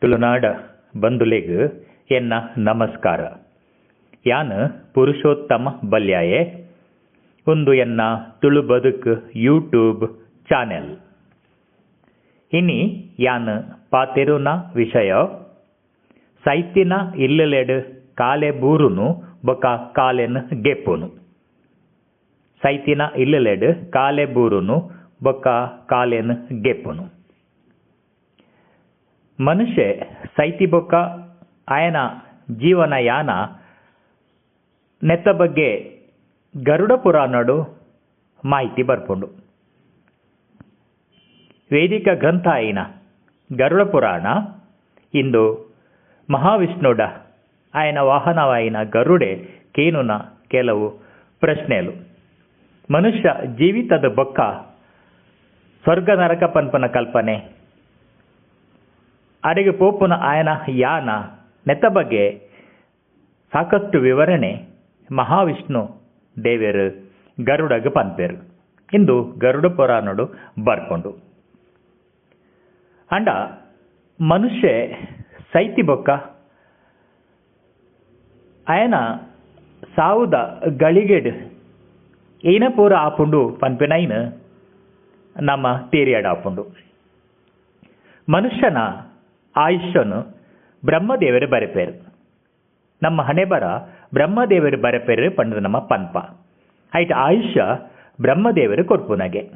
ತುಳುನಾಡ ಬಂಧುಲೆಗ್ ಎನ್ನ ನಮಸ್ಕಾರ. ಯಾನ್ ಪುರುಷೋತ್ತಮ ಬಲ್ಯಾಯೆ? ಉಂದು ಎನ್ನ ತುಳು ಬದುಕ್ ಯೂಟ್ಯೂಬ್ ಚಾನೆಲ್. ಇನಿ ಯಾನ್ ಪಾತೆರುನ ವಿಷಯ? ಸೈತಿನ ಇಲ್ಲಲೆಡ್ ಕಾಲೆ ಬೂರುನು ಬೊಕ ಕಾಲೆನ್ ಗೆಪ್ಪುನು. ಸೈತಿನ ಇಲ್ಲಲೆಡ್ ಕಾಲೆ ಬೂರುನು ಬೊಕ ಕಾಲೆನ್ ಗೆಪ್ಪುನು. ಮನುಷ್ಯ ಸೈತಿಬೊಕ್ಕ, ಆಯನ, ಜೀವನಯಾನ, ನೆತ್ತ ಬಗ್ಗೆ ಗರುಡ ಪುರಾಣಡು ಮಾಹಿತಿ ಬರ್ಪುಂಡು. ವೇದಿಕ ಗ್ರಂಥ ಆಯಿನ ಗರುಡ ಪುರಾಣ ಇಂದು ಮಹಾವಿಷ್ಣುಡ, ಆಯನ ವಾಹನವಾಯಿನ ಗರುಡೆ ಕೇನುನ ಕೆಲವು ಪ್ರಶ್ನೆಲು. ಮನುಷ್ಯ ಜೀವಿತದ ಬೊಕ್ಕ ಸ್ವರ್ಗ ನರಕ ಪನ್ಪನ ಕಲ್ಪನೆ ಅಡಿಗೆ ಪೋಪುನ ಆಯನ ಯಾನ ನೆತ್ತ ಬಗ್ಗೆ ಸಾಕಷ್ಟು ವಿವರಣೆ ಮಹಾವಿಷ್ಣು ದೇವರು ಗರುಡಗ ಪಂಪೆರು ಇಂದು ಗರುಡ ಪುರಾಣಡು ಬರ್ಕೊಂಡು. ಅಂಡ ಮನುಷ್ಯ ಸೈತಿ ಬೊಕ್ಕ ಆಯನ ಸಾವುದ ಗಳಿಗೆಡ್ ಏನ ಪೂರ ಆಪುಂಡು ಪನ್ಪಿನೈನ್ ನಮ್ಮ ತೇರಿಯಾಡ ಆಪುಂಡು. ಮನುಷ್ಯನ ಆಯುಷ್ಯನು ಬ್ರಹ್ಮದೇವರು ಬರೆಪೇರು. ನಮ್ಮ ಹಣೆ ಬರ ಬ್ರಹ್ಮದೇವರು ಬರೆಪೇರು ಪಂಡದ ನಮ್ಮ ಪನ್ಪ. ಐಟ್ ಆಯುಷ್ಯ ಬ್ರಹ್ಮದೇವರು ಕೊರ್ಪುನಗೆ.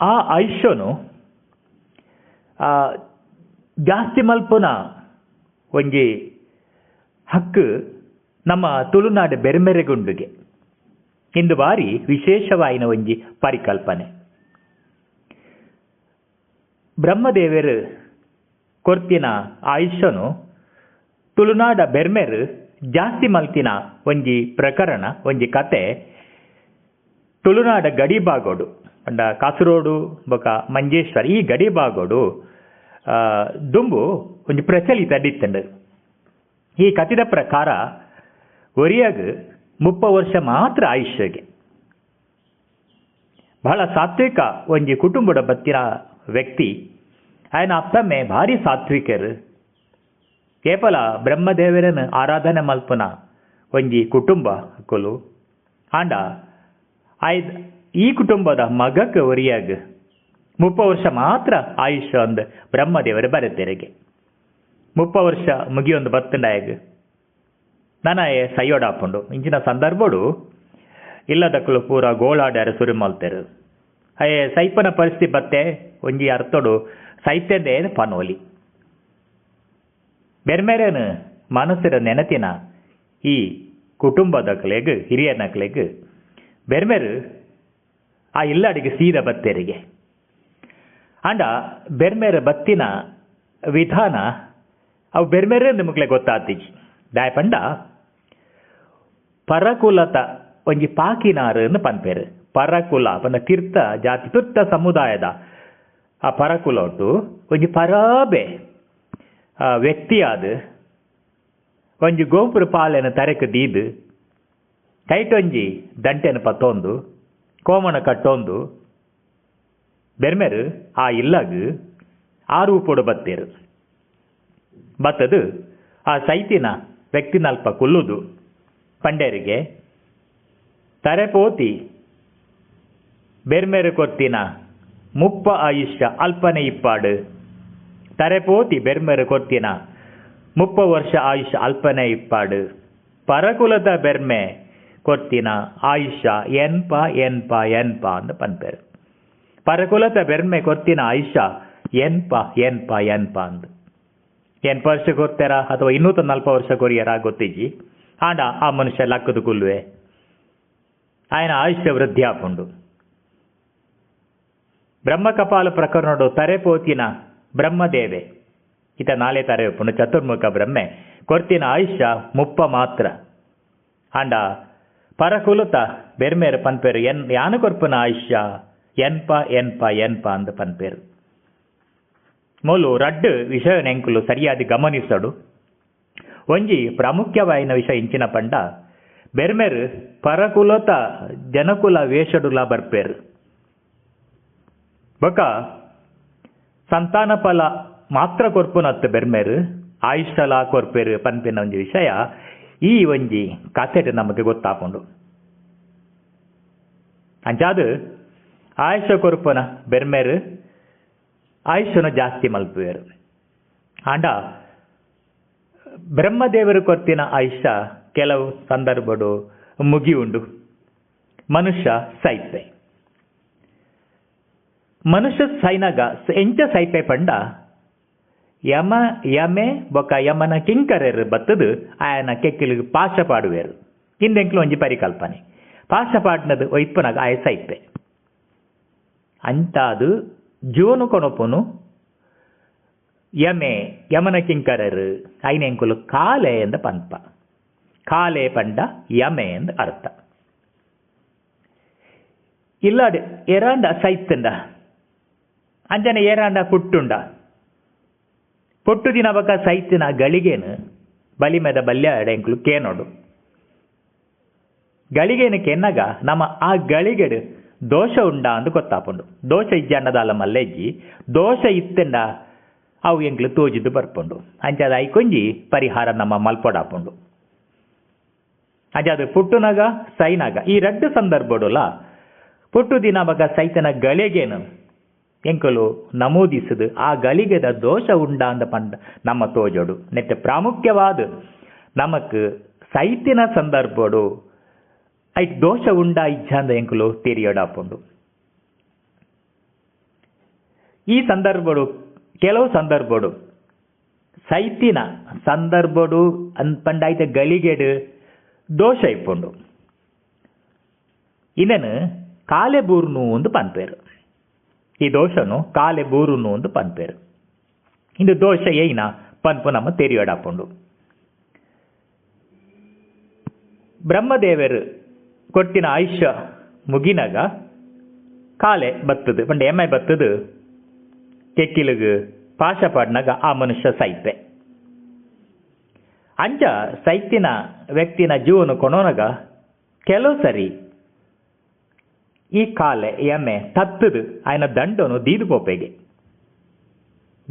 ಆ ಆಯುಷ್ಯನು ಜಾಸ್ತಿ ಮಲ್ಪುನ ಒಂಜಿ ಹಕ್ಕು ನಮ್ಮ ತುಳುನಾಡು ಬೆರೆಮೆರೆಗುಂಡುಗೆ. ಇಂದು ಬಾರಿ ವಿಶೇಷವಾಯಿನ ಒಂಜಿ ಪರಿಕಲ್ಪನೆ. ಬ್ರಹ್ಮದೇವರು, ಕೊರ್ತಿನ ಆಯುಷ್ಯನು, ತುಳುನಾಡ ಬೆರ್ಮೆರ್, ಜಾಸ್ತಿ ಮಲ್ತಿನ ಒಂಜಿ ಪ್ರಕರಣ, ಒಂಜಿ ಕತೆ, ತುಳುನಾಡ ಗಡಿ ಬಾಗೋಡು ಅಂಡ ಕಾಸರೋಡು ಬೊಕ ಮಂಜೇಶ್ವರ, ಈ ಗಡಿ ಬಾಗೋಡು ದುಂಬು ಒಂಜಿ ಪ್ರಚಲಿತ ಅಡಿತ್ತಂಡು ಈ ಕಥೆದ ಪ್ರಕಾರ ಒರಿಯಾಗ ಮುಪ್ಪ ವರ್ಷ ಮಾತ್ರ ಆಯುಷ್ಯಗೆ. ಬಹಳ ಸಾತ್ವಿಕ ಒಂಜಿ ಕುಟುಂಬದ ಬತ್ತಿನ ವ್ಯಕ್ತಿ. ಆಯನ ಅಪ್ಪಮ್ಮೆ ಭಾರಿ ಸಾತ್ವಿಕರು. ಕೇವಲ ಬ್ರಹ್ಮದೇವರನ್ನ ಆರಾಧನೆ ಮಲ್ಪನ ಒಂಜಿ ಕುಟುಂಬ ಕೊಲು. ಆಂಡ ಆಯ್ ಈ ಕುಟುಂಬದ ಮಗಕ್ಕೆ ಒರಿಯಾಗ ಮುಪ್ಪ ವರ್ಷ ಮಾತ್ರ ಆಯುಷ್ಯ ಅಂದ್ ಬ್ರಹ್ಮದೇವರ ಬರೆತೆರೆಗೆ ಮುಪ್ಪ ವರ್ಷ ಮುಗಿಯೊಂದು ಬತ್ತಂಡಾಯಗ. ನನ್ನ ಸೈಯೋಡಾಪುಂಡು ಇಂಚಿನ ಸಂದರ್ಭಡು ಇಲ್ಲದಕ್ಕಳು ಪೂರ ಗೋಳಾಡ್ಯಾರ ಸುರು ಸೈಪನ ಪರಿಸ್ಥಿತಿ ಬತ್ತೆ? ಒಂಜಿ ಅರ್ಥಡು, ಸೈತ್ಯದೇ ಪನೋಲಿ? ಬೆರ್ಮೆರೇನು ಮನಸ್ಸಿರ ನೆನತಿನ ಈ ಕುಟುಂಬದಕ್ಲೆಗ್ ಹಿರಿಯನಕ್ಲೆಗ್ ಬೆರ್ಮೆರು ಆ ಇಲ್ಲಡಿಗೆ ಸೀದ ಬತ್ತೆರಿಗೆ. ಅಂಡ ಬೆರ್ಮೆರ ಬತ್ತಿನ ವಿಧಾನ ಅವು ಬೆರ್ಮೆರೆ ನಿಮಗ್ಲೆ ಗೊತ್ತಾತೀಜಿ. ದಾಯ ಪಂಡ. ಪರಕುಲತ ಒಂಜಿ ಪಾಕಿನಾರು ಪನ್ಪೇರು. ಪರಕುಲ ಪಂಡ ತೀರ್ಥ ಜಾತಿ ತುರ್ತ ಸಮುದಾಯದ. ಆ ಪರಕುಲ ಒಟ್ಟು ಒಂಜಿ ಪರಾಬೆ ವ್ಯಕ್ತಿಯಾದ ಒಂಜಿ ಗೋಪುರ ಪಾಲೆನ ತರಕ ದೀದ್. ಕೈಟೊಂಜಿ ದಂಟೆನ ಪತ್ತೊಂದು ಕೋಮಣ ಕಟ್ಟೊಂದು. ಬೆರ್ಮೆರು, ಆ ಇಲ್ಲಗ್ ಆರು ಪೊಡು ಬತ್ತೇರು. ಬತ್ತದು, ಆ ಸೈತಿನ ವ್ಯಕ್ತಿನಲ್ಪ ಕುಲ್ಲುದು. ಪಂಡೆರಿಗೆ ತರೆಪೋತಿ பெர்மெரு ಮುಪ್ಪ முப்ப ಅಲ್ಪನೆ ಇಪ್ಪಾಡು. ತರೆಪೋತಿ தரபோதி பெர்மெரு ಕೊತ್ತಿನ. ಮುಪ್ಪ ವರ್ಷ ಆಯುಷ ಅಲ್ಪನೆ ಇಪ್ಪಾಡು. ಪರಕುಲದ ಬೆರ್ಮೆ ಕೊತ್ತಿನ ಆಯಿಷ ಎನ್ಪ ಎನ್ಪ ಎನ್ಪ ಅಂತ ಪನ್ಪೇರು. ಪರಕುಲದ ಬೆರ್ಮೆ ಕೊತ್ತಿನ ಆಯುಷ ಎನ್ಪ ಎನ್ಪ ಎನ್ಪ ಅಂದ. ಎನ್ಪ ವರ್ಷ ಕೊರ್ತಾರ ಅಥವಾ ಇನ್ನೂತ ನಲ್ಪ ವರ್ಷ ಕೊರಿಯರ ಗೊತ್ತಿಜಿ ಆಂಡ ಆ ಮನುಷ್ಯ ಲಕ್ಕದು ಕುಲ್ವೆ. ಆಯ್ನ ಆಯುಷ್ಯ ವೃದ್ಧಿ ಹಾಕೊಂಡು ಬ್ರಹ್ಮಕಪಾಲ ಪ್ರಕರಣಡು ತರೆಪೋತಿನ ಬ್ರಹ್ಮದೇವೆ ಇತ ನಾಳೆ ತರೆ ಪುಂಡು ಚತುರ್ಮುಖ ಬ್ರಹ್ಮೆ ಕೊರ್ತಿನ ಆಯುಷ್ಯ ಮುಪ್ಪ ಮಾತ್ರ ಆಂಡ ಪರಕುಲತ ಬೆರ್ಮೇರು ಪನ್ಪೇರು ಎನ್ ಯಾನು ಕೊರ್ಪುನ ಆಯುಷ್ಯ ಎನ್ಪ ಎನ್ಪ ಎನ್ಪ ಅಂದ ಪನ್ಪೇರು ಮೂಲು ರಡ್ಡು ವಿಷಯ ನೆಂಕುಲು ಸರಿಯಾದಿ ಗಮನಿಸಡು ಒಂಜಿ ಪ್ರಾಮುಖ್ಯವಾಯಿನ ವಿಷಯ ಇಂಚಿನ ಪಂಡ ಬೆರ್ಮೆರು ಪರಕುಲತ ಜನಕುಲ ವೇಷಡುಲ ಬರ್ಪೇರು ಬೊಕ ಸಂತಾನ ಫಲ ಮಾತ್ರ ಕೊರ್ಪುನತ್ತು ಬೆರ್ಮೇರು ಆಯುಷ್ಯಲ ಕೊರ್ಪೇರು ಪನ್ಪಿನ ಒಂಜಿ ವಿಷಯ. ಈ ಒಂಜಿ ಕಥೆಟ್ ನಮಗೆ ಗೊತ್ತಾಪುಂಡು. ಅಂಚಾದು ಆಯುಷ ಕೊರ್ಪುನ ಬೆರ್ಮೇರು ಆಯುಷನ ಜಾಸ್ತಿ ಮಲ್ಪುವೆರು. ಆಂಡ, ಬ್ರಹ್ಮದೇವರು ಕೊರ್ತಿನ ಆಯುಷ್ಯ ಕೆಲವು ಸಂದರ್ಭಡು ಮುಗಿ ಉಂಡು ಮನುಷ್ಯ ಸೈಪೆ ಮನುಷ್ಯ ಸೈನಗ, ಎಂಚ ಸೈಪೆ ಪಂಡ, ಯಮ, ಯಮೆ, ಬೊಕ ಯಮನ ಕಿಂಕರೆರ್ ಬತ್ತದು, ಆಯನ ಕೆಕ್ಕಿಲಿಗೆ ಪಾಶ ಪಾಡುವೆರು ಇಂದೆಂಕ್ಲು ಒಂಜಿ ಪರಿಕಲ್ಪನೆ. ಪಾಶ ಪಾಡಿನದು ಒಯ್ಪನಾಗ ಆಯ ಸೈಪೆ. ಅಂತಾದು ಜೋನು ಕೊನೊಪುನು, ಯಮೆ, ಯಮನ ಕಿಂಕರರು, ಐನೆಂಕುಲು ಕಾಲೆ ಎಂದ ಪಂಪ ಕಾಲೆ ಪಂಡ, ಯಮೆ ಎಂದ ಅರ್ಥ. ಇಲ್ಲಾಡು ಎರಾಂಡ ಸೈತ್ತಂಡ ಅಂಜನೆ ಏರಾಂಡ ಪುಟ್ಟುಂಡ. ಪೊಟ್ಟು ದಿನ ಬಕ ಸೈತಿನ ಗಳಿಗೇನು ಬಲಿಮೆದ ಬಲ್ಯ ಎಂಕ್ಲು ಕೇನೋಡು. ಗಳಿಗೇನು ಕೆನ್ನಗ ನಮ್ಮ ಆ ಗಳಿಗೆಡು ದೋಷ ಉಂಡ ಅಂದು ಗೊತ್ತಾಪುಂಡು. ದೋಷ ಇಜ್ಜಿ ಅನ್ನದಾಲ ಮಲ್ಲೆಜ್ಜಿ, ದೋಷ ಇತ್ತೆಂಡ ಅವು ಎಂಕ್ಲು ತೋಜಿದ್ದು ಬರ್ಪುಂಡು. ಅಂಚದ ಐಕೊಂಜಿ ಪರಿಹಾರ ನಮ್ಮ ಮಲ್ಪೊಡಾಪುಂಡು. ಅಂಚ ಅದು ಪುಟ್ಟುನಗ, ಸೈನಗ ಈ ರಡ್ಡು ಸಂದರ್ಭಡುಲ ಪುಟ್ಟು ದಿನ ಬಗ ಸೈತನ ಗಳಿಗೇನು ಎಂಕಲು ನಮೂದಿಸದು, ಆ ಗಳಿಗೆದ ದೋಷ ಉಂಡಾಂದ ಪಂಡ ನಮ್ಮ ತೋಜೋಡು. ನೆಟ್ಟ ಪ್ರಾಮುಖ್ಯವಾದ ನಮಕ್ ಸೈತಿನ ಸಂದರ್ಭಡು ಐಟ್ ದೋಷ ಉಂಡ ಇಚ್ಛಾಂದ ಎಂಕುಲು ತಿರಿಯೋಡಾಪುಂಡು. ಈ ಸಂದರ್ಭಡು, ಕೆಲವು ಸಂದರ್ಭಡು ಸೈತಿನ ಸಂದರ್ಭಡು ಐತೆ ಗಳಿಗೆಡು ದೋಷ ಇಪ್ಪುಂಡು. ಇನ್ನೇನು ಕಾಲೆ ಬೂರ್ನು ಒಂದು ಪನ್ಪೇರು. ಈ ದೋಷನು ಕಾಲೆ ಬೂರುನು ಒಂದು ಪನ್ಪೇರು. ಇಂದು ದೋಷ ಏನ ಪನ್ಪು ನಮ್ಮ ತೆರಿಯೋಡಾಪುಂಡು ಬ್ರಹ್ಮದೇವರು ಕೊಟ್ಟಿನ ಆಯುಷ್ಯ ಮುಗಿನಾಗ ಕಾಲೆ ಬತ್ತದು. ಪಂಡ ಎಮ್ಮೆ ಬತ್ತದು, ಕೆಕ್ಕಿಲಿಗು ಪಾಶ ಪಾಡ್ನಾಗ ಆ ಮನುಷ್ಯ ಸೈತೆ ಅಂಚ ಸೈತಿನ ವ್ಯಕ್ತಿನ ಜೀವನ ಕೊನೋನಾಗ ಕೆಲವು ಸರಿ ಈ കാലെ എമെ തത്തത് അയന ದಂಡನು ದೀದು ಪೋಪೆಗೆ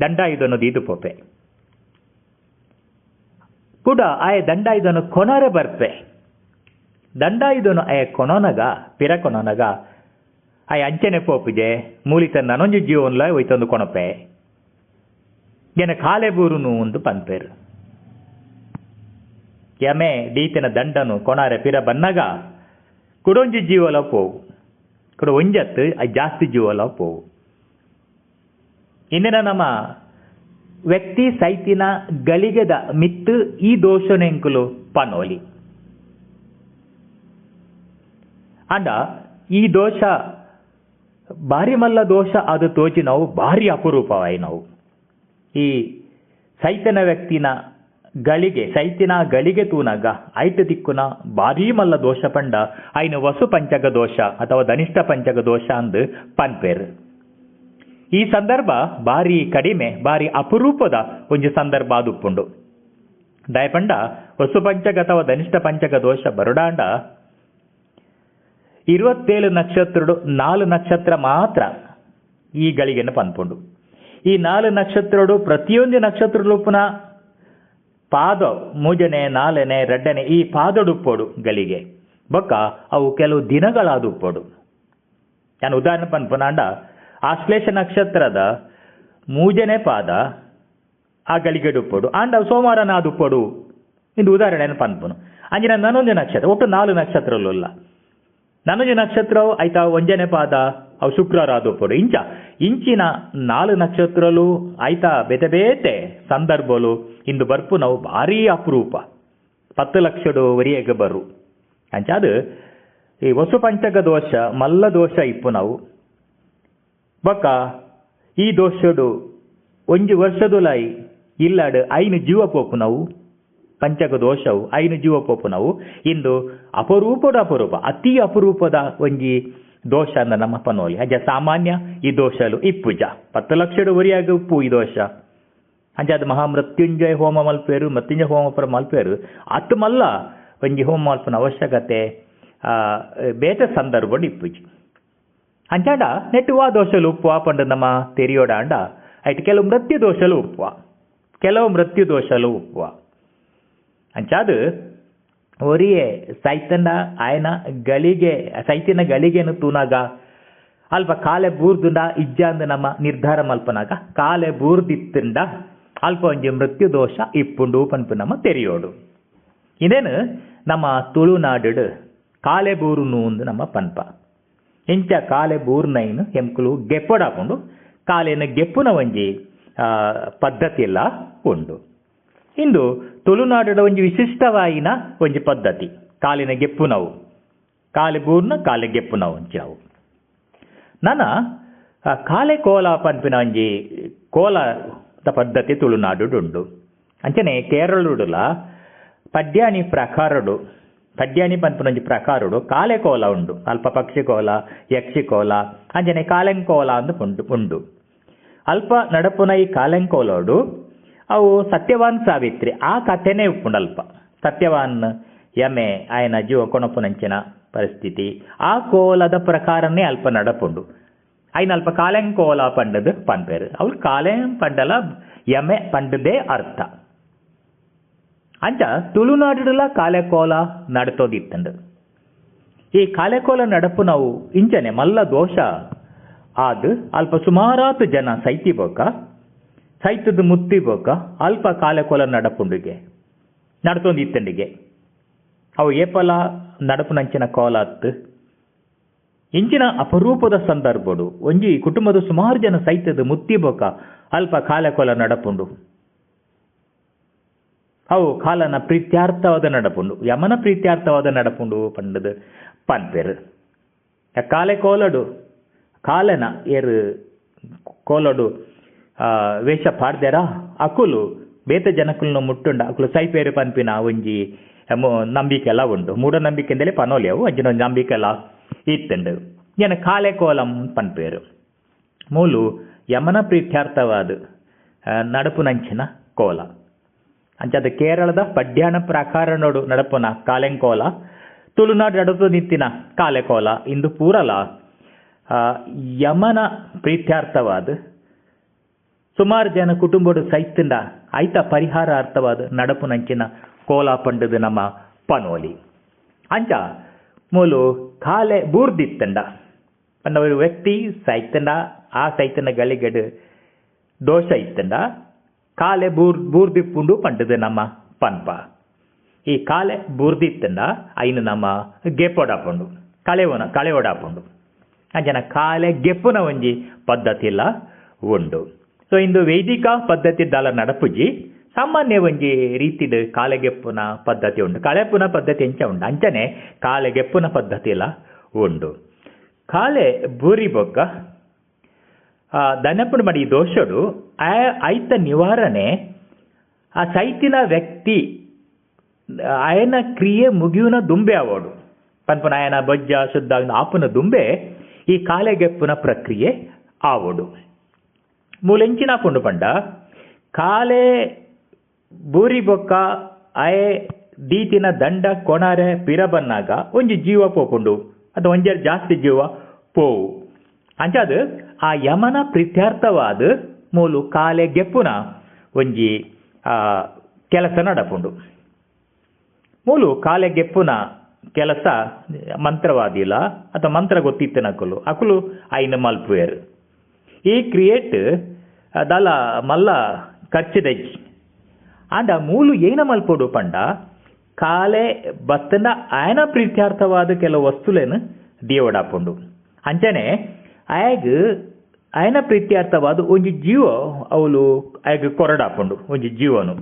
ದಂಡ ದೀದು ಪೋಪೆ ಪುಡ ಆಯ ದಂಡ ಇದನ್ನು ಕೊನರೆ ಬರ್ಪೆ. ದಂಡ ಇದನ್ನು ಆಯ ಕೊನೊನಗ, ಪಿರ ಕೊನೊನಗ, ಆಯ ಅಂಚನೆ ಪೋಪಿಜೆ ಮೂಲಿತ ನನೊಂಜು ಜೀವನ್ಲ ಒಯ್ತೊಂದು ಕೊಣಪೆ ಎನೆ ಕಾಲೆ ಬೂರುನು ಒಂದು ಪಂಪೇರು ಯಮೆ ದೀತಿನ ದಂಡನು ಕೊನಾರೆ ಪಿರ ಬನ್ನಗ, ಕುಡೊಂಜಿ ಜೀವಲ ಪೋವು. ಕುಡ ಒಂಜತ್ತು ಜಾಸ್ತಿ ಜೀವಲ ಪೋವು ಇಂದಿನ ನಮ್ಮ ವ್ಯಕ್ತಿ ಸೈತಿನ ಗಳಿಗೆದ ಮಿತ್ತು ಈ ದೋಷನೆಂಕುಲು ಪನೋಲಿ. ಅಂಡ ಈ ದೋಷ, ಭಾರಿ ಮಲ್ಲ ದೋಷ ಅದು ತೋಚಿ ನಾವು ಭಾರಿ ಅಪರೂಪವಾಯಿ ನಾವು. ಈ ಸೈತನ ವ್ಯಕ್ತಿನ ಗಳಿಗೆ ಸೈತಿನ ಗಳಿಗೆ ತೂನಗ ಐಟ ದಿಕ್ಕುನ ಭಾರಿ ಮಲ್ಲ ದೋಷ ಪಂಡ, ಐನ ವಸು ಪಂಚಗ ದೋಷ ಅಥವಾ ಧನಿಷ್ಠ ಪಂಚಗ ದೋಷ ಅಂದು ಪನ್ಪೇರು. ಈ ಸಂದರ್ಭ ಬಾರಿ ಕಡಿಮೆ ಬಾರಿ ಅಪರೂಪದ ಒಂಜಿ ಸಂದರ್ಭ ಆದುಪ್ಪುಂಡು ದಯಪಂಡ, ವಸು ಪಂಚಗ ಅಥವಾ ಧನಿಷ್ಠ ಪಂಚಗ ದೋಷ ಬರುಡಾಂಡ ಇರುವತ್ತೇಳು ನಕ್ಷತ್ರಡು ನಾಲ್ಕು ನಕ್ಷತ್ರ ಮಾತ್ರ ಈ ಗಳಿಗೆನ ಪನ್ಪುಂಡು. ಈ ನಾಲ್ಕು ನಕ್ಷತ್ರಡು ಪ್ರತಿಯೊಂದು ನಕ್ಷತ್ರ ಪುನಃ ಪಾದ ಮೂಜನೆ ನಾಲೆನೆ ರಡ್ಡನೆ ಈ ಪಾದಡುಪ್ಪೋಡು ಗಳಿಗೆ ಬೊಕ್ಕ ಅವು ಕೆಲವು ದಿನಗಳಾದುಪ್ಪೋಡು. ನಾನು ಉದಾಹರಣೆ ಪನ್ಪುನಾಂಡ ಆಶ್ಲೇಷ ನಕ್ಷತ್ರದ ಮೂಜನೆ ಪಾದ ಆ ಗಳಿಗೆ ಡುಪ್ಪೋಡು ಆಂಡ ಸೋಮವಾರ ನಾದುಪ್ಪೋಡು ಇಂದು ಉದಾಹರಣೆ ಪನ್ಪುನು ಅಂಜಿನ ನನ್ನೊಂದು ನಕ್ಷತ್ರ, ಒಟ್ಟು ನಾಲ್ಕು ನಕ್ಷತ್ರಲ್ಲ ನನ್ನೊಂದು ನಕ್ಷತ್ರವು ಐತಾ ಒಂಜನೆ ಪಾದ, ಅವು ಶುಕ್ರವಾರ ಆದುಪ್ಪೊಡು ಇಂಚ, ಇಂಚಿನ ನಾಲ್ಕು ನಕ್ಷತ್ರಲು ಆಯ್ತಾ ಬೇತೆ ಬೇತೆ ಸಂದರ್ಭಲು ಇಂದು ಬರ್ಪು ನಾವು ಭಾರಿ ಅಪರೂಪ. ಪತ್ತು ಲಕ್ಷಡು ಬರು. ಅಂಚಾದು ಈ ವಸು ಪಂಚಕ ದೋಷ, ಮಲ್ಲ ದೋಷ ಇಪ್ಪು ನಾವು. ಬೊಕ್ಕ, ಈ ದೋಷಡು ಒಂಜಿ ವರ್ಷದುಲಾಯಿ ಇಲ್ಲಾಡು ಐನು ಜೀವ ಪೋಪು ನಾವು. ಪಂಚಕ ದೋಷವು ಐನು ಜೀವ ಪೋಪು ನಾವು. ಇಂದು ಅಪರೂಪದ ಅಪರೂಪ, ಅತಿ ಅಪರೂಪದ ಒಂಜಿ ದೋಷ ಅಂದ ನಮ್ಮ ಪನೋಲಿ. ಅಜ ಸಾಮಾನ್ಯ ಈ ದೋಷಲು ಇಪ್ಪುಜ. ಪತ್ತು ಲಕ್ಷಡು ವರಿಯಾಗ ಉಪ್ಪು ಈ ದೋಷ. ಅಂಚ ಅದು ಮಹಾಮೃತ್ಯುಂಜಯ ಹೋಮ ಮಲ್ಪೇರು, ಮೃತ್ಯುಂಜಯ ಹೋಮ ಪರ ಮಲ್ಪೇರು. ಅತ್ತು ಮಲ್ಲ ಒಂಜಿ ಹೋಮ ಮಲ್ಪನ ಅವಶ್ಯಕತೆ ಬೇತೆ ಸಂದರ್ಭ ಇಪ್ಪುಜಿ ಅಂಚಾಂಡ ನೆಟ್ಟು ವಾ ದೋಷಲು ಉಪ್ಪುವ ಪಂಡ ನಮ್ಮ ತೆರಿಯೋಡ ಅಂಡ. ಐಟ್ ಕೆಲವು ಮೃತ್ಯು ದೋಷಲು ಉಪ್ಪುವ ಕೆಲವು ಮೃತ್ಯು ದೋಷಲು ಉಪ್ಪುವ ಅಂಚಾದು ಒರಿಯೇ, ಸೈತನ, ಆಯನ ಗಳಿಗೆ ಸೈತಿನ ಗಳಿಗೆನು ತೂನಾಗ, ಅಲ್ಪ ಕಾಲೆ ಬೂರ್ದುಂಡ ಇಜ್ಜಾಂದ ನಮ್ಮ ನಿರ್ಧಾರ ಮಲ್ಪನಾಗ. ಕಾಲೆ ಬೂರ್ದಿತ್ತುಂಡ ಅಲ್ಪ ಒಂಜಿ ಮೃತ್ಯು ದೋಷ ಇಪ್ಪುಂಡು ಪನ್ಪು ನಮ್ಮ ತೆರಿಯೋಡು. ಇದೇನು? ನಮ್ಮ ತುಳುನಾಡು ಕಾಲೆ ಬೂರು ನೂಂದು ನಮ್ಮ ಪನ್ಪ. ಇಂಚ ಕಾಲೆ ಬೂರ್ನೈನು ಎಂಕುಲು ಕಾಲೇನ ಗೆಪ್ಪುನ ಒಂಜಿ ಪದ್ಧತಿ ಎಲ್ಲ ಉಂಡು. ಇಂದು ತುಳುನಾಡುಡ ಒಂಜಿ ವಿಶಿಷ್ಟವಾಯಿನ ಒಂಜಿ ಪದ್ಧತಿ, ಕಾಲಿನ ಗೆಪ್ಪುನವು. ಕಾಲೆ ಬೂರ್ನ ಕಾಲೆ ಗೆಪ್ಪುನವು ಅಂಚಾವು ನನ್ನ ಕಾಲೆ ಕೋಲ ಪನ್ಪಿನ ಒಂಜಿ ಕೋಲದ ಪದ್ಧತಿ ತುಳುನಾಡುಡುಂಡು ಅಂಚನೆ ಕೇರಳುಡುಲ ಪಡ್ಯಾಣಿ ಪ್ರಕಾರಡು ಪಡ್ಯಾಣಿ ಪನ್ಪಿನ ಒಂಜಿ ಪ್ರಕಾರಡು ಕಾಲೆ ಕೋಲ ಉಂಡು ಅಲ್ಪ ಪಕ್ಷಿ ಕೋಲ ಯಕ್ಷಿ ಕೋಲ ಅಂಚನೆ ಕಾಲೆಂಕೋಲ ಅಂದು ಉಂಡು ಉಂಡು ಅಲ್ಪ ನಡಪುನ ಈ ಕಾಲೆಂಕೋಲೋಡು ಅವು ಸತ್ಯವಾನ್ ಸಾವಿತ್ರಿ ಆ ಕಥೆನೇ ಉಪ್ಪುಂಡು ಅಲ್ಪ ಸತ್ಯವಾನ್ ಯಮೆ ಆಯನ ಜೀವ ಕೊಣಪುನಂಚಿನ ಪರಿಸ್ಥಿತಿ ಆ ಕೋಲದ ಪ್ರಕಾರನೇ ಅಲ್ಪ ನಡಪುಂಡು അതിനൽപ്പ ಕಾಲೆಂ ಕೋಲ പണ്ടത് ಪನ್ಪೇರು ಅವ್ರು ಕಾಲೆಂ ಪಂಡಲ ಎಮೆ ಪಂಡದೇ ಅರ್ಥ ಅಂಚ ತುಳುನಾಡುಲ ಕಾಲೆಕೋಲ ನಡತೋದಿತ್ತಂಡ ಈ ಕಾಲೆಕೋಲ ನಡಪು ನಾವು ಇಂಚನೆ ಮಲ್ಲ ದೋಷ ಆದ್ ಅಲ್ಪ ಸುಮಾರಾತ್ ಜನ ಸೈತಿ ಬೋಕ ಸೈತದ ಮುತ್ತಿಬೋಕ ಅಲ್ಪ ಕಾಲೆಕೋಲ ನಡಪುಂಡಿಗೆ ನಡತೋದಿತ್ತಂಡಿಗೆ ಅವು ಏಪಲ ನಡಪು ನಂಚಿನ ಕೋಲಾತ್ ಇಂಚಿನ ಅಪರೂಪದ ಸಂದರ್ಭಡು, ಒಂಜಿ ಕುಟುಂಬದ ಸುಮಾರು ಜನ ಸೈತ್ಯದ ಮುತ್ತಿ ಬೊಕ ಅಲ್ಪ ಕಾಲೆಕೊಲ ನಡಪುಂಡು. ಅವು ಕಾಲನ ಪ್ರೀತ್ಯಾರ್ಥವಾದ ನಡಪುಂಡು, ಯಮನ ಪ್ರೀತ್ಯಾರ್ಥವಾದ ನಡಪುಂಡು ಪಂಡದ ಪನ್ಪೆರ್ ಕಾಲೆ ಕೋಲಡು ಕಾಲನ ಏರು ಕೋಲಡು ವೇಷ ಪಾಡ್ದೆರ ಅಕುಲು, ಬೇತ ಜನಕುಲ್ನ ಮುಟ್ಟುಂಡ, ಅಕುಲು ಸೈಪೇರು ಪನ್ಪಿನ ಒಂಜಿ ನಂಬಿಕೆ ಎಲ್ಲ ಉಂಡು. ಮೂಢನಂಬಿಕೆಂದಲೇ ಪನೋಲಿಯವು ಅಂಚಿನ ನಂಬಿಕೆ ಎಲ್ಲ ಇತ್ತುಂಡು ಏನ ಕಾಲೆ ಕೋಲಂ ಪನ್ಪೇರು ಮೂಲು ಯಮನ ಪ್ರೀತ್ಯಾರ್ಥವಾದ ನಡಪು ನಡಪುನಂಚಿನ ಕೋಲ. ಅಂಚದ ಕೇರಳದ ಪಡ್ಯಾಣ ಪ್ರಕಾರ ನೋಡು, ನಡಪುನ ಕಾಲೆಂಕೋಲ. ತುಳುನಾಡು ನಡಪು ನಿತ್ತಿನ ಕಾಲೆಕೋಲ, ಇಂದು ಪೂರಲ. ಯಮನ ಪ್ರೀತ್ಯಾರ್ಥವಾದ, ಸುಮಾರು ಜನ ಕುಟುಂಬಡು ಸೈತಿಂದ ಐತ ಪರಿಹಾರ ಅರ್ಥವಾದ ನಡಪುನಂಚಿನ ಕೋಲ ಪಂಡದು ನಮ್ಮ ಪನೋಲಿ. ಅಂಚ ಮೂಲು ಕಾಲೆ ಬೂರ್ದಿತ್ತಂಡ ಪಂಡ ಒಂದು ವ್ಯಕ್ತಿ ಸೈತಂಡ ಆ ಸೈತನ ಗಳಿಗಡು ದೋಷ ಇತ್ತಂಡ ಕಾಲೆ ಬೂರ್, ಬೂರ್ದಿಪ್ಪುಂಡು ಪಂಡದು ನಮ್ಮ ಪನ್ಪ. ಈ ಕಾಲೆ ಬೂರ್ದಿತ್ತಂಡ ಐನು ನಮ್ಮ ಗೆಪ್ಪೊಡಾಪುಂಡು, ಕಳೆವನ ಕಳೆ ಒಡಾಪುಂಡು ಅಂಜನ ಕಾಲೆ ಗೆಪ್ಪುನ ಒಂಜಿ ಪದ್ಧತಿ ಎಲ್ಲ ಉಂಡು. ಸೊ ಇಂದು ವೈದಿಕ ಪದ್ಧತಿ ದಲ ನಡಪುಜಿ ಸಾಮಾನ್ಯ ಒಂಜಿ ರೀತಿ ಕಾಲೆಗೆಪ್ಪುನ ಪದ್ಧತಿ ಉಂಡು ಕಳೆಪುನ ಪದ್ಧತಿ ಎಂಚ ಉಂಡು ಅಂಚನೆ ಕಾಲೆಗೆಪ್ಪುನ ಪದ್ಧತಿಲ ಉಂಡು ಕಾಲೆ ಬೂರಿ ಬೊಕ್ಕ ದನಪ್ಪುನ ಮಡಿ ದೋಷಡು ಐತ ನಿವಾರಣೆ, ಆ ಸೈತಿನ ವ್ಯಕ್ತಿ, ಆಯನ ಕ್ರಿಯೆ ಮುಗಿಯುನ ದುಂಬೆ ಆವೋಡು. ಪನ್ಪುನ ಆಯನ ಬಜ್ಜ, ಶುದ್ಧ, ಆಪುನ ದುಂಬೆ ಈ ಕಾಲೆಗೆಪ್ಪುನ ಪ್ರಕ್ರಿಯೆ ಆವಡು. ಮೂಲೆಂಚಿನ ಕೊಂಡು ಪಂಡ, ಕಾಲೆ ಬೂರಿ ಬೊಕ್ಕ ಅಯೆ ದೀತಿನ ದಂಡ ಕೊಣಾರೆ ಪಿರ ಬನ್ನಾಗ ಒಂಜಿ ಜೀವ ಪೋಪುಂಡು. ಅದು ಒಂಜರ್ ಜಾಸ್ತಿ ಜೀವ ಪೋವು. ಅಂಚಾದ್ ಆ ಯಮನ ಪ್ರೀತ್ಯಾರ್ಥವಾದ ಮೂಲು ಕಾಲೆ ಗೆಪ್ಪುನ ಒಂಜಿ ಆ, ಕೆಲಸ ನಡಪುಂಡು. ಮೂಲು ಕಾಲೆ ಗೆಪ್ಪುನ ಕೆಲಸ ಮಂತ್ರವಾದಿಲ ಅಥವಾ ಮಂತ್ರ ಗೊತ್ತಿತ್ತಿನ ಅಕುಲು ಅಕುಲು ಐನ ಮಲ್ಪುವೆರು. ಈ ಕ್ರಿಯೇಟ್ ದಲ ಮಲ್ಲ ಖರ್ಚಿದಜ್ಜಿ ಆಂಡ ಮೂಲು ಏನ ಮಲ್ಪೊಡು ಪಂಡ ಕಾಲೆ ಬತ್ತನ ಆಯನ ಪ್ರೀತ್ಯಾರ್ಥವಾದ ಕೆಲವು ವಸ್ತುಲೇನು ದೇವಡಾಪುಂಡು ಅಂಚನೆ, ಆಯಗ್ ಆಯನ ಪ್ರೀತ್ಯಾರ್ಥವಾದ ಒಂಜಿ ಜೀವ ಅವಳು ಆಯಗ್ ಕೊರಡಾಪುಂಡು ಒಂಜಿ ಜೀವನು.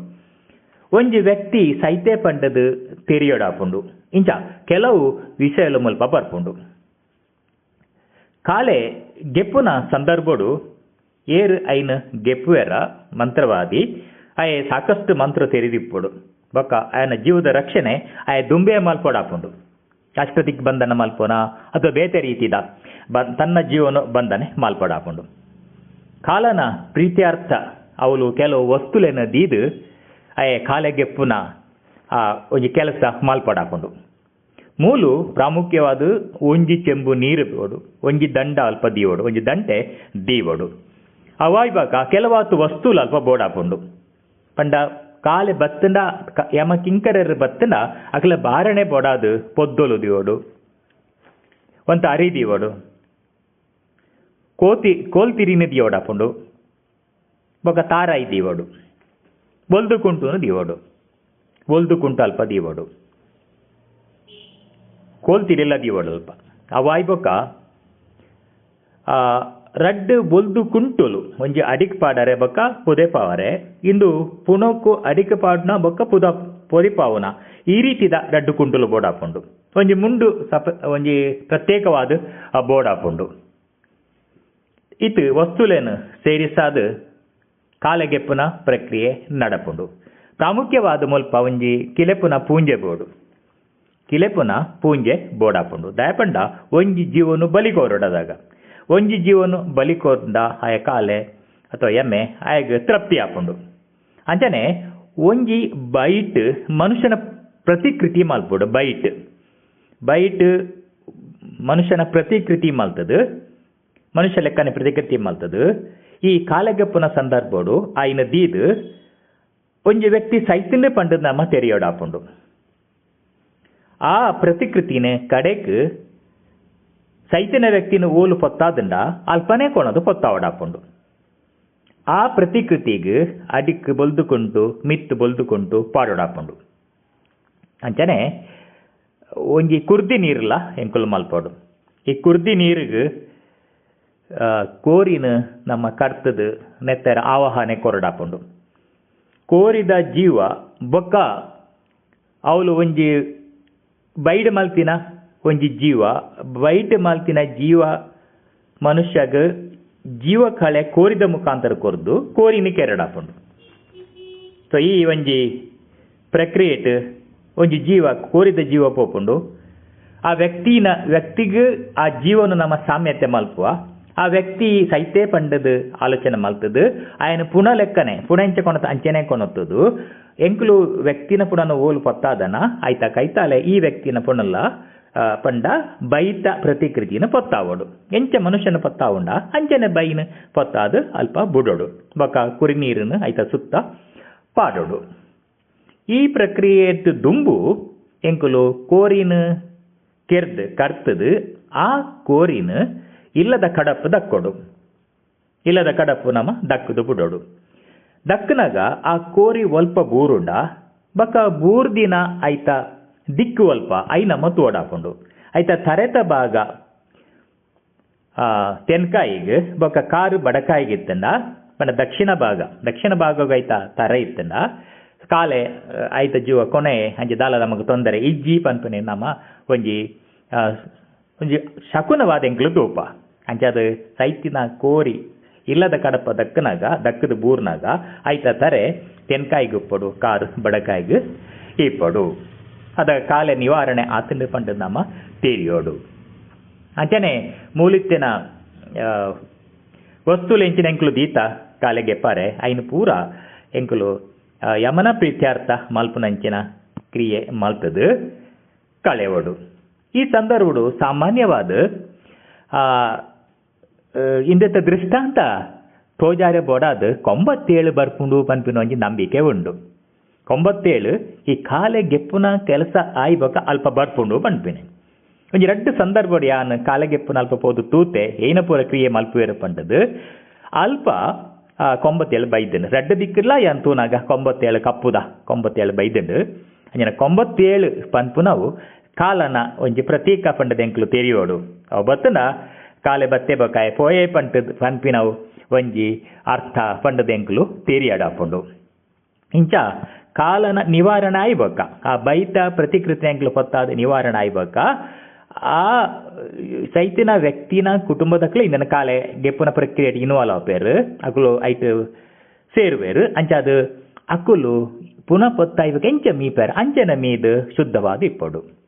ಒಂಜಿ ವ್ಯಕ್ತಿ ಸೈತೆ ಪಂಡದು ತೆರೆಯೋಡಾಪುಂಡು ಇಂಚ ಕೆಲವು ವಿಷಯಲು ಮುಲ್ಪ ಬರ್ಪುಂಡು ಕಾಲೆ ಗೆಪ್ಪುನ ಸಂದರ್ಭಡು ಏರು ಐನ ಗೆಪ್ಪುವೆರ ಮಂತ್ರವಾದಿ ಆಯೆ ಸಾಕಷ್ಟು ಮಂತ್ರ ತೆರೆದಿಪ್ಪುಡು. ಬೊಕ್ಕ ಆಯನ ಜೀವದ ರಕ್ಷಣೆ ಆಯ ದುಂಬೆ ಮಲ್ಪೊಡಾಪುಂಡು. ಅಷ್ಟದಿಕ್ ಬಂಧನ ಮಲ್ಪೋನ? ಅಥವಾ ಬೇತೆ ರೀತಿದ ಬ- ತನ್ನ ಜೀವನ ಬಂಧನೆ ಮಲ್ಪಡಾಪುಂಡು. ಕಾಲನ ಪ್ರೀತ್ಯಾರ್ಥ ಅವಳು ಕೆಲವು ವಸ್ತುಲೇನ ದೀದು ಆಯ ಕಾಲಗೆಪ್ಪುನ, ಆ, ಒಂಜಿ ಕೆಲಸ ಮಾಲ್ಪಡಾಕೊಂಡು ಮೂಲು ಪ್ರಾಮುಖ್ಯವಾದ ಒಂಜಿ ಚೆಂಬು ನೀರು ಬೋಡು ಒಂಜಿ ದಂಡ ಅಲ್ಪ ದೀವೋಡು, ಒಂಜಿ ದಂಟೆ ದೀವೋಡು. ಅವಾಯ್ಬಾಕ ಕೆಲವಾತು ವಸ್ತುಲು ಅಲ್ಪ ಬೋಡಾಪುಂಡು. ಪಂಡ ಕಾಲೆ ಬತ್ತಂಡ ಕ- ಯಮ ಕಿಂಕರರು ಬತ್ತಂಡ ಅಕಲ ಬಾರಣೆ ಬೋಡಾದು ಪೊದ್ದೊಲು ದಿವಡು ಒಂತ ಅರಿ ದಿಯೋಡು ಕೋತಿ ಕೋಲ್ತಿರಿನ ದಿಯೋಡಾಪುಂಡು ಬೊಕ ತಾರಾಯಿ ದಿವಡು ಒಲ್ದು ಕುಂಟುನು ದಿವಡು ಒಲ್ದು ಕುಂಟು ಅಲ್ಪ ದಿಯೋಡು ಕೋಲ್ತಿರಿಲ್ಲ ದಿವಡು ಅಲ್ಪ ಅವಾಯ್ ಬೊಕ ರಡ್ಡು ಬೊಲ್ದು ಕುಂಟುಲು, ಒಂಜಿ ಅಡಿಕ್ ಪಾಡರೆ ಬೊಕ್ಕ ಪುದೆ ಪಾವರೆ ಇಂದು ಪುನೊಕ್ಕು ಅಡಿಕ್ ಪಾಡ್ನ ಬೊಕ್ಕ ಪುದ ಪೊದಿ ಪಾವುನ ಈ ರೀತಿದ ರಡ್ಡು ಕುಂಟುಲು ಬೋಡಾಪುಂಡು. ಒಂಜಿ ಮುಂಡು ಸಪ, ಒಂಜಿ ಪ್ರತ್ಯೇಕವಾದ ಬೋಡಾಪುಂಡು. ಇತ್ತು ವಸ್ತುಲೇನು ಸೇರಿಸಾದ ಕಾಲಗೆಪ್ಪುನ ಪ್ರಕ್ರಿಯೆ ನಡಪುಂಡು. ಪ್ರಾಮುಖ್ಯವಾದ ಮುಲ್ಪ ಒಂಜಿ ಕಿಲೆಪುನ ಪೂಂಜೆ ಬೋಡು. ಕಿಲೆಪುನ ಪೂಂಜೆ ಬೋಡಾಪುಂಡು. ದಯಪಂಡ ಒಂಜಿ ಜೀವನು ಬಲಿಕೋರಡದಾಗ ಒಂಜಿ ಜೀವನು ಬಲಿಕೋಂದ ಆಯ ಕಾಲೆ ಅಥವಾ ಎಮ್ಮೆ ಆಯಗ ತೃಪ್ತಿ ಆಪುಂಡು. ಅಂಚನೆ ಒಂಜಿ ಬೈಟ್ ಮನುಷ್ಯನ ಪ್ರತಿಕೃತಿ ಮಲ್ಪುಡು, ಬೈಟ್. ಬೈಟ್ ಮನುಷ್ಯನ ಪ್ರತಿಕೃತಿ ಮಲ್ತದು, ಮನುಷ್ಯ ಲೆಕ್ಕನೆ ಪ್ರತಿಕೃತಿ ಮಲ್ತದು. ಈ ಕಾಲಗಪ್ಪನ ಸಂದರ್ಭಡು ಆಯ್ನ ದೀದ್ ಒಂಜಿ ವ್ಯಕ್ತಿ ಸೈತಿಂಡೆ ಪಂಡದ ನಮ್ಮ ತೆರೆಯೋಡಾಪುಂಡು. ಆ ಪ್ರತಿಕೃತಿನೇ ಕಡೆಕ್ ಸೈತಿನ ವ್ಯಕ್ತಿನ ಓಲು ಪೊತ್ತಾದಂಡ, ಅಲ್ಪನೆ ಕೊಣದು ಪೊತ್ತಾವಡಾಪುಂಡು. ಆ ಪ್ರತಿಕೃತಿಗೆ ಅಡಿಕ್ ಬೊಲ್ದುಕೊಂಡು, ಮಿತ್ತು ಬೊಲ್ದುಕೊಂಡು ಪಾಡೋಡಾಪುಂಡು. ಅಂಚನೆ, ಒಂಜಿ ಕುರ್ದಿ ನೀರಿಲ್ಲ ಎಂಕುಲು ಮಲ್ಪೋಡು. ಈ ಕುರ್ದಿ ನೀರಿಗೆ ಕೋರಿನ ನಮ್ಮ ಕರ್ತದ ನೆತ್ತರ ಆವಾಹನೆ ಕೊರಡಾಪುಂಡು. ಕೋರಿದ ಜೀವ ಬೊಕ್ಕ ಅವಳು ಒಂಜಿ ಬೈಡ್ ಮಲ್ತಿನ ಒಂಜಿ ಜೀವ, ಬೈಟ್ ಮಾಲ್ತಿನ ಜೀವ ಮನುಷ್ಯಗ ಜೀವ ಕಳೆ ಕೋರಿದ ಮುಖಾಂತರ ಕೊರ್ದು, ಕೋರಿನ ಕೆರಡಾಪುಂಡು ಸೊ ಈ ಒಂಜಿ ಪ್ರಕ್ರಿಯೆಟ್ ಒಂಜಿ ಜೀವ, ಕೋರಿದ ಜೀವ ಪೋಪುಂಡು. ಆ ವ್ಯಕ್ತಿನ, ವ್ಯಕ್ತಿಗೆ ಆ ಜೀವನ ನಮ್ಮ ಸಾಮ್ಯತೆ ಮಲ್ಪುವ. ಆ ವ್ಯಕ್ತಿ ಸೈತೆ ಪಂಡದು ಆಲೋಚನೆ ಮಲ್ತದು. ಆಯನ ಪುಣ ಲೆಕ್ಕನೆ ಪುಣ ಎಂಚ ಅಂಚೆನೆ ಕೊಣತ್ತದು. ಎಂಕುಲು ವ್ಯಕ್ತಿನ ಪುಣನ ಓಲು ಪತ್ತಾದನ, ಆಯ್ತಾ ಕೈತಾಲೆ ಈ ವ್ಯಕ್ತಿನ ಪುಣಲ್ಲ ಪಂಡ ಬೈತ ಪ್ರತಿಕೃತಿನ ಪೊತ್ತಾವಡು. ಎಂಚ ಮನುಷ್ಯನ ಪೊತ್ತಾವುಂಡ, ಅಂಚನೆ ಬೈನ ಪೊತ್ತಾದು ಅಲ್ಪ ಬುಡೋಡು. ಬಕ ಕುರಿ ನೀರನ್ನು ಆಯ್ತ ಸುತ್ತ ಪಾಡೋಡು. ಈ ಪ್ರಕ್ರಿಯೆಟ್ ದುಂಬು, ಎಂಕುಲು ಕೋರಿನ ಕೆರ್ದ್, ಕರ್ತದು, ಆ ಕೋರಿನ ಇಲ್ಲದ ಕಡಪು ದಕ್ಕೊಡು. ಇಲ್ಲದ ಕಡಪು ನಮ ದಕ್ಕದು ಬುಡೋಡು. ದಕ್ಕನಾಗ ಆ ಕೋರಿ ಒಲ್ಪ ಬೂರುಂಡ, ಬಕ ಬೂರ್ದಿನ ಐತ ದಿಕ್ಕು ಅಲ್ಪ, ಐ ನಮ್ಮ ತೋಡಾಕೊಂಡು ಐತ ತರೆತ ಭಾಗ ತೆನ್ಕಾಯಿಗೆ, ಬೊಕ ಕಾರು ಬಡಕಾಯಿಗೆ ಇತ್ತಂಡ ಮನೆ ದಕ್ಷಿಣ ಭಾಗ. ದಕ್ಷಿಣ ಭಾಗಗ ಐತ ತರ ಇತ್ತಂಡ ಕಾಲೆ, ಆಯ್ತ ಜೀವ ಕೊನೆ, ಅಂಜಿ ದಾಲ ನಮಗೆ ತೊಂದರೆ. ಇಜ್ಜಿ ಪಂಪನೆ ನಮ್ಮ ಒಂಜಿ ಒಂಜಿ ಶಕುನವಾದ ಎಂಕ್ಲು ತೂಪ. ಅಂಚದು ಸೈತಿನ ಕೋರಿ, ಇಲ್ಲದ ಕಡಪ ದಕ್ಕನಾಗ, ದಕ್ಕದ ಬೂರ್ನಾಗ ಐತ ತರೆ ತೆನ್ಕಾಯಿಗೆ ಉಪ್ಪಡು, ಕಾರು ಬಡಕಾಯಿಗೆ ಇಪ್ಪಡು ಅದ ಕಾಲೆ ನಿವಾರಣೆ ಆತಂಡು ಪಂಡು ನಮ್ಮ ತೀರಿಯೋಡು. ಅಂಚನೆ ಮೂಲಿತ್ತಿನ ಆ, ವಸ್ತುಲು ಎಂಚಿನ ಎಂಕುಲು ದೀತ ಕಾಲೆಗೆ ಪಾರೆ ಐನು ಪೂರ ಎಂಕುಲು ಯಮನ ಪ್ರೀತ್ಯಾರ್ಥ ಮಲ್ಪುನಂಚಿನ ಕ್ರಿಯೆ ಮಲ್ತದು ಕಳೆವಡು ಈ ಸಂದರ್ಭಡು ಸಾಮಾನ್ಯವಾದ ಇಂದೆತ್ತ ದೃಷ್ಟಾಂತ ತೋಜಾರೆ ಬೋಡಾದ ಕೊಂಬತ್ತೇಳು ಬರ್ಪುಂಡು ಪನ್ಪಿನ ಒಂಜಿ ನಂಬಿಕೆ ಉಂಡು. ಕೊಂಬತ್ತೇಳು ಈ ಕಾಲೆ ಗೆಪ್ಪುನ ಕೆಲಸ ಆಯ್ಬಕ ಅಲ್ಪ ಬರ್ಪುಂಡು ಬಂಡ್ಪಿನಿ ಒಂಜಿ ರಡ್ಡು ಸಂದರ್ಭಡ್ ಯಾನ್ ಕಾಲೆಗೆಪ್ಪುನ ಅಲ್ಪ ಪೋದು ತೂತೆ ಏನ ಪೂರ ಕ್ರಿಯೆ ಮಲ್ಪುವೆರು ಪಂಡದು? ಅಲ್ಪ ಕೊಂಬತ್ತೇಳು ಬೈದನು. ರಡ್ಡು ದಿಕ್ಕಿಲ್ಲ ಯಾನ್ ತೂನಾಗ? ಕೊಂಬತ್ತೇಳು ಕಪ್ಪುದ, ಕೊಂಬತ್ತೇಳು ಬೈದಂಡು. ಅಂಜನ ಕೊಂಬತ್ತೇಳು ಪನ್ಪುನವು ಕಾಲನ ಒಂಜಿ ಪ್ರತೀಕ ಪಂಡದ ಎಂಕ್ಲು ತೆರಿಯೋಡು. ಅವು ಬತ್ತನ ಕಾಲೆ ಬತ್ತೆ ಬಕಾಯ ಪೋಯೆ ಪಂಟದ ಪನ್ಪಿನವು ಒಂಜಿ ಅರ್ಥ ಪಂಡದ ಎಂಕ್ಲು ತೆರಿಯಾಡಾಪುಂಡು. ಇಂಚ ಕಾಲನ ನಿವಾರಣೆ ಆಯ್ಬೇಕ ಆ ಬೈತ ಪ್ರತಿಕೃತಿ ಅಂಗ್ಲು ಪತ್ತಾದ ನಿವಾರಣೆ ಆಯ್ಬೇಕ ಆ ಸೈತಿನ ವ್ಯಕ್ತಿನ ಕುಟುಂಬದಕ್ಲೆ ಇಂದಿನ ಕಾಲೆ ಗೆಪ್ಪುನ ಪ್ರಕ್ರಿಯೆ ಇನ್ವಾಲ್ವ್ ಆಪೇರು. ಅಕುಲು ಐಟ್ ಸೇರುವೇರು. ಅಂಚಾದು ಅಕುಲು ಪುನಃ ಪೊತ್ತಾಯ್ಬೇಕು ಎಂಚ ಮೀಪೇರು. ಅಂಚನ ಮೀದು ಶುದ್ಧವಾದ ಇಪ್ಪಡು.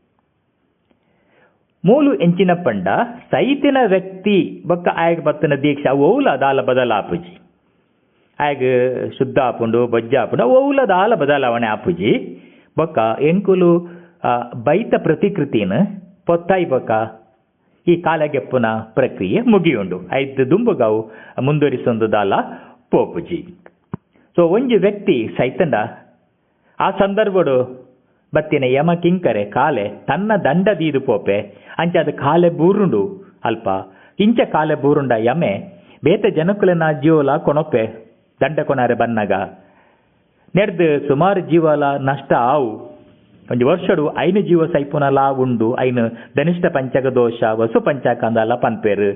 ಮೂಲು ಎಂಚಿನ ಪಂಡ ಸೈತಿನ ವ್ಯಕ್ತಿ ಬೊಕ್ಕ ಆಯ್ಕೆ ಬತ್ತನ ದೀಕ್ಷ ಓವುಲ ಅದಾಲ ಬದಲಾಪುಜಿ. ಆಯಗ ಶುದ್ಧ ಆಪುಂಡು ಬೊಜ್ಜ ಆಪುಂಡು ಅವುಲದ ಆಲ ಬದಲಾವಣೆ ಆಪುಜಿ. ಬೊಕ್ಕ ಎಂಕುಲು ಬೈತ ಪ್ರತಿಕೃತಿನ ಪೊತ್ತಾಯಿ ಬೊಕ್ಕ ಈ ಕಾಲಗೆಪ್ಪುನ ಪ್ರಕ್ರಿಯೆ ಮುಗಿಯುಂಡು. ಐದು ದುಂಬುಗಾವು ಮುಂದುವರಿಸೊಂದುದಾಲ ಪೋಪುಜಿ. ಸೊ, ಒಂಜಿ ವ್ಯಕ್ತಿ ಸೈತಂಡ ಆ ಸಂದರ್ಭಡು ಬತ್ತಿನ ಯಮ ಕಿಂಕರೆ ಕಾಲೆ ತನ್ನ ದಂಡ ದೀದು ಪೋಪೆ. ಅಂಚ ಅದು ಕಾಲೆ ಬೂರುಂಡು ಅಲ್ಪ. ಇಂಚ ಕಾಲೆ ಬೂರುಂಡ ಯಮೆ ಬೇತೆ ಜನಕುಲನ ಜೀವಲ ಕೊನೊಪ್ಪೆ ದಂಡ ಕೊನಾರೆ ಬನ್ನಗ ನೆಡ್ದು ಸುಮಾರು ಜೀವಲ ನಷ್ಟ ಆವು. ಒಂಜಿ ವರ್ಷಡು ಐನು ಜೀವ ಸೈಪುನಲ ಉಂಡು ಐನು ಧನಿಷ್ಠ ಪಂಚಕ ದೋಷ, ವಸು ಪಂಚಾಕಂದಲ ಪನ್ಪೇರು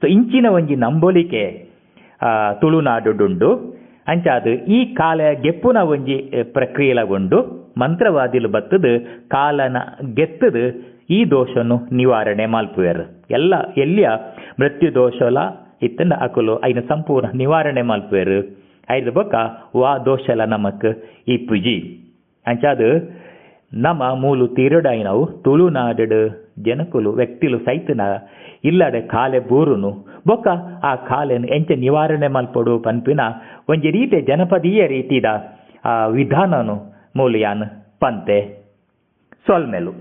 ಸೊ ಇಂಚಿನ ಒಂಜಿ ನಂಬೋಲಿಕೆ ತುಳುನಾಡುಡುಂಡು. ಅಂಚಾದು ಈ ಕಾಲ ಗೆಪ್ಪುನ ಒಂಜಿ ಪ್ರಕ್ರಿಯೆಲ ಉಂಡು ಮಂತ್ರವಾದಿಲು ಬತ್ತದು, ಕಾಲನ ಗೆತ್ತದು ಈ ದೋಷನು ನಿವಾರಣೆ ಮಲ್ಪುವೆರ್. ಎಲ್ಲ, ಎಲ್ಲಿಯ ಮೃತ್ಯು ದೋಷಲ, ಇತ್ತಂಡ ಅಕುಲು ಐನ ಸಂಪೂರ್ಣ ನಿವಾರಣೆ ಮಲ್ಪುವೆರು. ಐದು ಬೊಕ್ಕ ವಾ ದೋಷಲ ನಮಕ್ ಇಪ್ಪುಜಿ ಅಂಚಾದ ನಮ ಮೂಲು ತೀರಡಾಯಿನವು ತುಳುನಾಡು ಜನಕುಲು ವ್ಯಕ್ತಿಲು ಸೈತನ ಇಲ್ಲಡೆ ಕಾಲೆ ಬೂರುನು ಬೊಕ್ಕ ಆ ಕಾಲೆನ್ ಎಂಚ ನಿವಾರಣೆ ಮಲ್ಪಡು ಪನ್ಪಿನ ಒಂಜಿ ರೀತಿಯ ಜನಪದೀಯ ರೀತಿದ ಆ ವಿಧಾನನು ಮೂಲಿಯಾನ್ ಪಂತೆ ಸೊಲ್ಮೆಲು